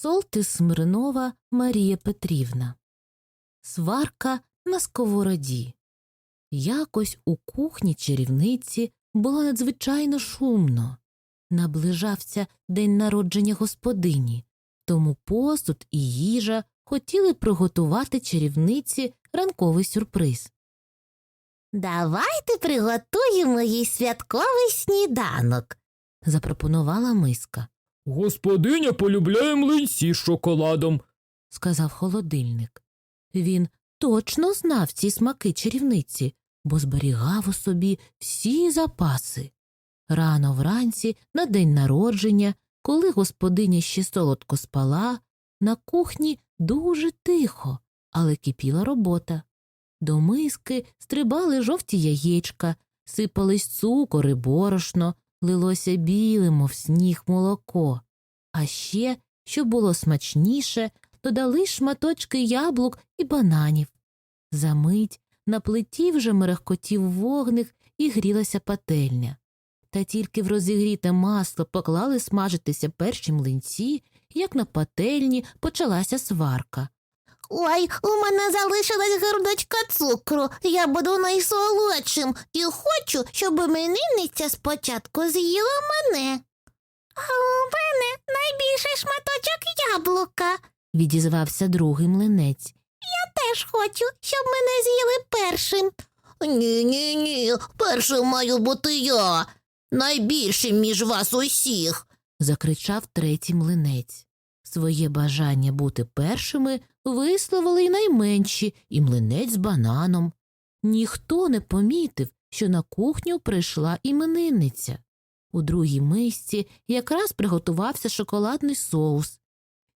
Солтис Смирнова Марія Петрівна. Сварка на сковороді. Якось у кухні чарівниці було надзвичайно шумно. Наближався день народження господині, тому посуд і їжа хотіли приготувати чарівниці ранковий сюрприз. Давайте приготуємо їй святковий сніданок. запропонувала миска. Господиня полюбляє млинці з шоколадом. сказав холодильник. Він точно знав ці смаки чарівниці, бо зберігав у собі всі запаси. Рано вранці, на день народження, коли господиня ще солодко спала, на кухні дуже тихо, але кипіла робота. До миски стрибали жовті яєчка, сипались цукор і борошно, лилося біле, мов сніг молоко. А ще, що було смачніше, додали шматочки яблук і бананів. Замить на плиті вже мерехкотів вогник і грілася пательня. Та тільки в розігріте масло поклали смажитися перші млинці, як на пательні почалася сварка. Ой, у мене залишилась грудочка цукру. Я буду найсолодшим і хочу, щоб іменинниця спочатку з'їла мене. А у мене найбільший шматочок яблука. Відізвався другий млинець. Я Теж хочу, щоб мене з'їли першим. Ні, ні, ні, першим маю бути я. Найбільшим між вас усіх. закричав третій млинець. Своє бажання бути першими висловили й найменші, і млинець з бананом. Ніхто не помітив, що на кухню прийшла іменинниця. У другій мисці якраз приготувався шоколадний соус.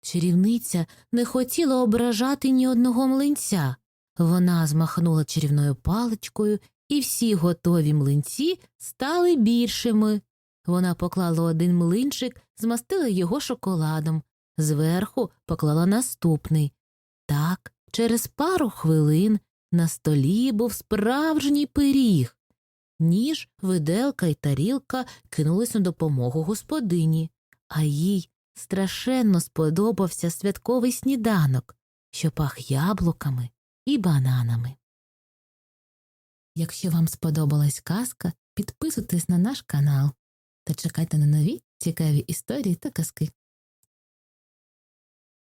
Чарівниця не хотіла ображати ні одного млинця. Вона змахнула чарівною паличкою, і всі готові млинці стали більшими. Вона поклала один млинчик, змастила його шоколадом, зверху поклала наступний. Так, через пару хвилин на столі був справжній пиріг. Ніж, виделка й тарілка кинулись на допомогу господині, а їй страшенно сподобався святковий сніданок, що пах яблуками і бананами. Якщо вам сподобалась казка, підписуйтесь на наш канал та чекайте на нові цікаві історії та казки.